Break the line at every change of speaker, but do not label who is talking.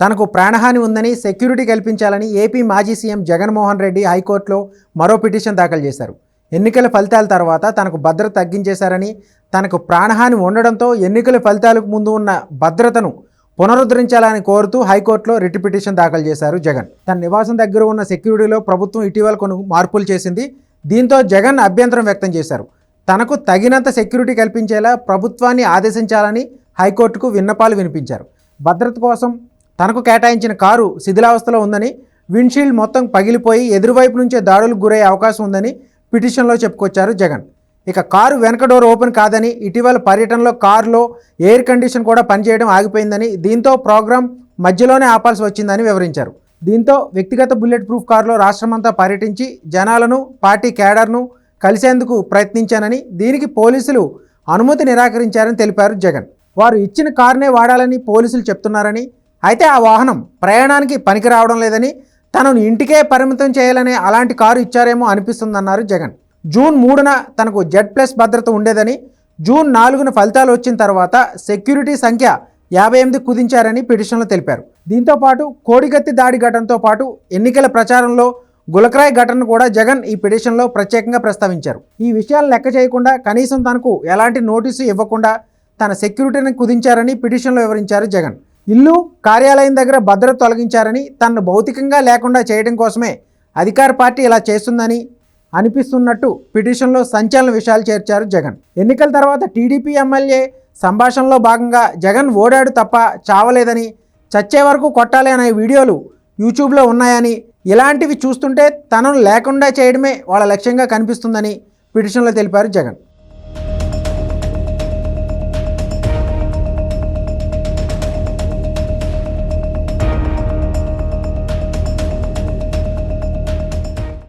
తనకు ప్రాణహాని ఉందని సెక్యూరిటీ కల్పించాలని ఏపీ మాజీ సీఎం జగన్మోహన్ రెడ్డి హైకోర్టులో మరో పిటిషన్ దాఖలు చేశారు. ఎన్నికల ఫలితాల తర్వాత తనకు భద్రత తగ్గించేశారని తనకు ప్రాణహాని ఉండడంతో ఎన్నికల ఫలితాలకు ముందు ఉన్న భద్రతను పునరుద్ధరించాలని కోరుతూ హైకోర్టులో రిట్ పిటిషన్ దాఖలు చేశారు జగన్. తన నివాసం దగ్గర ఉన్న సెక్యూరిటీలో ప్రభుత్వం ఇటీవల కొన్ని మార్పులు చేసింది. దీంతో జగన్ అభ్యంతరం వ్యక్తం చేశారు. తనకు తగినంత సెక్యూరిటీ కల్పించేలా ప్రభుత్వాన్ని ఆదేశించాలని హైకోర్టుకు విన్నపాలు వినిపించారు. భద్రత కోసం తనకు కేటాయించిన కారు శిథిలావస్థలో ఉందని విండ్షీల్డ్ మొత్తం పగిలిపోయి ఎదురువైపు నుంచే దాడులకు గురయ్యే అవకాశం ఉందని పిటిషన్లో చెప్పుకొచ్చారు జగన్. ఇక కారు వెనక డోర్ ఓపెన్ కాదని ఇటీవల పర్యటనలో కారులో ఎయిర్ కండిషన్ కూడా పనిచేయడం ఆగిపోయిందని దీంతో ప్రోగ్రాం మధ్యలోనే ఆపాల్సి వచ్చిందని వివరించారు. దీంతో వ్యక్తిగత బుల్లెట్ ప్రూఫ్ కారులో రాష్ట్రమంతా పర్యటించి జనాలను పార్టీ క్యాడర్ను కలిసేందుకు ప్రయత్నించానని దీనికి పోలీసులు అనుమతి నిరాకరించారని తెలిపారు జగన్. వారు ఇచ్చిన కారునే వాడాలని పోలీసులు చెప్తున్నారని అయితే ఆ వాహనం ప్రయాణానికి పనికి రావడం లేదని తనను ఇంటికే పరిమితం చేయాలని అలాంటి కారు ఇచ్చారేమో అనిపిస్తుందన్నారు జగన్. జూన్ మూడున తనకు జెడ్ ప్లస్ భద్రత ఉండేదని జూన్ నాలుగున ఫలితాలు వచ్చిన తర్వాత సెక్యూరిటీ సంఖ్య యాభై ఎనిమిది కుదించారని పిటిషన్లో తెలిపారు. దీంతో పాటు కోడిగత్తి దాడి ఘటనతో పాటు ఎన్నికల ప్రచారంలో గులకరాయ్ ఘటనను కూడా జగన్ ఈ పిటిషన్లో ప్రత్యేకంగా ప్రస్తావించారు. ఈ విషయాలు లెక్క చేయకుండా కనీసం తనకు ఎలాంటి నోటీసు ఇవ్వకుండా తన సెక్యూరిటీని కుదించారని పిటిషన్లో వివరించారు జగన్. ఇల్లు కార్యాలయం దగ్గర భద్రత తొలగించారని తనను భౌతికంగా లేకుండా చేయడం కోసమే అధికార పార్టీ ఇలా చేస్తుందని అనిపిస్తున్నట్టు పిటిషన్లో సంచలన విషయాలు చేర్చారు జగన్. ఎన్నికల తర్వాత టీడీపీ ఎమ్మెల్యే సంభాషణలో భాగంగా జగన్ ఓడాడు తప్ప చావలేదని చచ్చే వరకు కొట్టాలి అనే వీడియోలు యూట్యూబ్లో ఉన్నాయని ఇలాంటివి చూస్తుంటే తనను లేకుండా చేయడమే వాళ్ళ లక్ష్యంగా కనిపిస్తుందని పిటిషన్లో తెలిపారు జగన్.